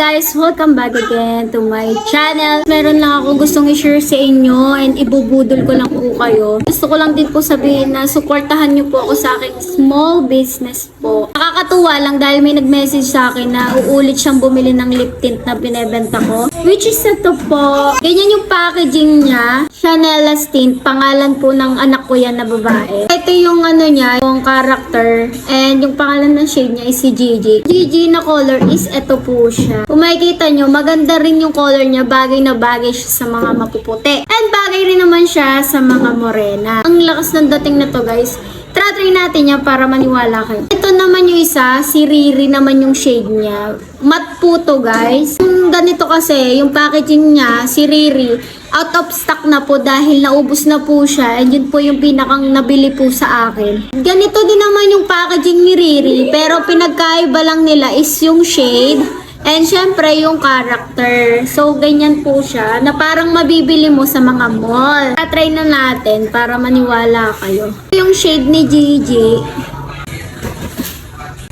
guys! Welcome back again to my channel. Meron lang ako gustong i-share sa inyo and ibubudol ko lang po kayo. Gusto ko lang din po sabihin na suportahan niyo po ako sa aking small business po. Nakakatuwa lang dahil may nag-message sa akin na uulit siyang bumili ng lip tint na binebenta ko. Which is ito po. Ganyan yung packaging niya. Chanel tint. Pangalan po ng anak ko yan na babae. Ito yung ano niya, yung character. And yung pangalan ng shade niya is si Gigi. Gigi na color is ito po siya. Kung makikita nyo, maganda rin yung color niya. Bagay na bagay siya sa mga mapuputi. And bagay rin naman siya sa mga morena. Ang lakas ng dating na to guys. Try natin yan para maniwala kayo. Ito naman yung isa, si Riri naman yung shade niya. Matte po to guys. Yung ganito kasi, yung packaging niya, si Riri, out of stock na po dahil naubos na po siya. And yun po yung pinakang nabili po sa akin. Ganito din naman yung packaging ni Riri, pero pinagkaiba lang nila is yung shade And syempre, yung character. So, ganyan po siya na parang mabibili mo sa mga mall. Try na natin para maniwala kayo. Yung shade ni Gigi.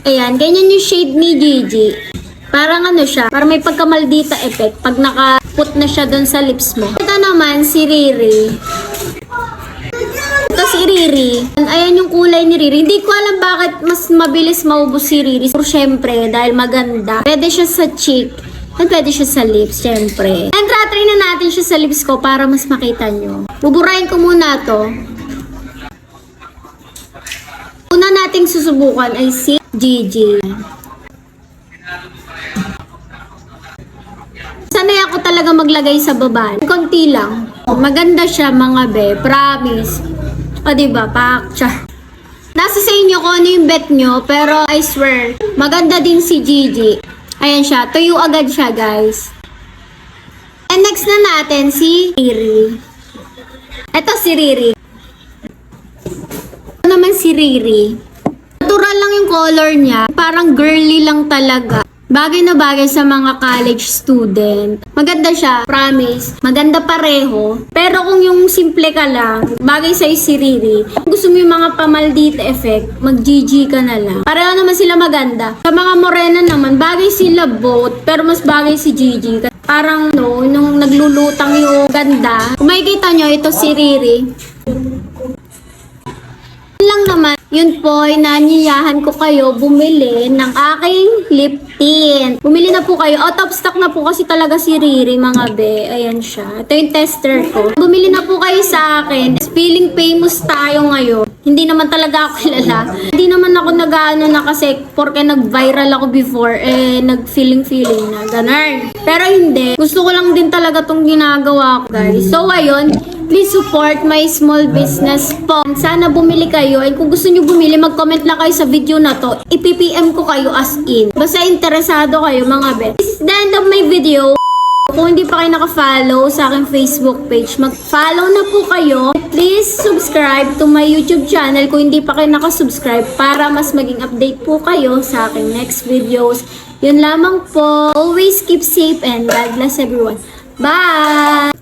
Ayan, ganyan yung shade ni Gigi. Parang ano siya, parang may pagkamaldita effect pag naka-put na siya doon sa lips mo. Ito naman, si Riri. Ito si Riri. Ayan yung kulay ni Riri. Hindi ko alam bakit mas mabilis maubos si Riri. Pero syempre, dahil maganda. Pwede siya sa cheek. At pwede siya sa lips, syempre. And try na natin siya sa lips ko para mas makita nyo. Buburahin ko muna to. Una nating susubukan ay si Gigi. Sanay ako talaga maglagay sa baba. Konti lang. Maganda siya mga be. Promise. O diba, pakcha. Nasa sa inyo kung ano yung bet nyo, pero I swear, maganda din si Gigi. Ayan siya, tuyo agad siya guys. And next na natin si Riri. Ito si Riri. Ito naman si Riri. Natural lang yung color niya. Parang girly lang talaga. Bagay na bagay sa mga college student. Maganda siya, promise. Maganda pareho. Pero kung yung simple ka lang, bagay sa'yo si Riri. Kung gusto mo yung mga pamaldita effect, mag-GG ka na lang. Pareho naman sila maganda. Sa mga morena naman, bagay sila both, pero mas bagay si Gigi. Parang no, nung naglulutang yung ganda. Kung makikita nyo, ito si Riri. Lang naman, yun po, ay nanyayahan ko kayo bumili ng aking lip tint. Bumili na po kayo. Out of stock na po kasi talaga si Riri, mga be. Ayan siya. Ito yung tester ko. Bumili na po kayo sa akin. Feeling famous tayo ngayon. Hindi naman talaga ako kilala. Hindi naman ako nag-ano na kasi porke nag-viral ako before, eh, nag-feeling-feeling na. Ganun. Pero hindi. Gusto ko lang din talaga tong ginagawa ko, guys. So, ayun. Please support my small business po. Sana bumili kayo. And kung gusto nyo bumili, mag-comment lang kayo sa video na to. I-PPM ko kayo as in. Basta interesado kayo, mga bet. This is the end of my video. Kung hindi pa kayo naka-follow sa aking Facebook page, mag-follow na po kayo. Please subscribe to my YouTube channel kung hindi pa kayo naka-subscribe para mas maging update po kayo sa aking next videos. Yun lamang po. Always keep safe and God bless everyone. Bye!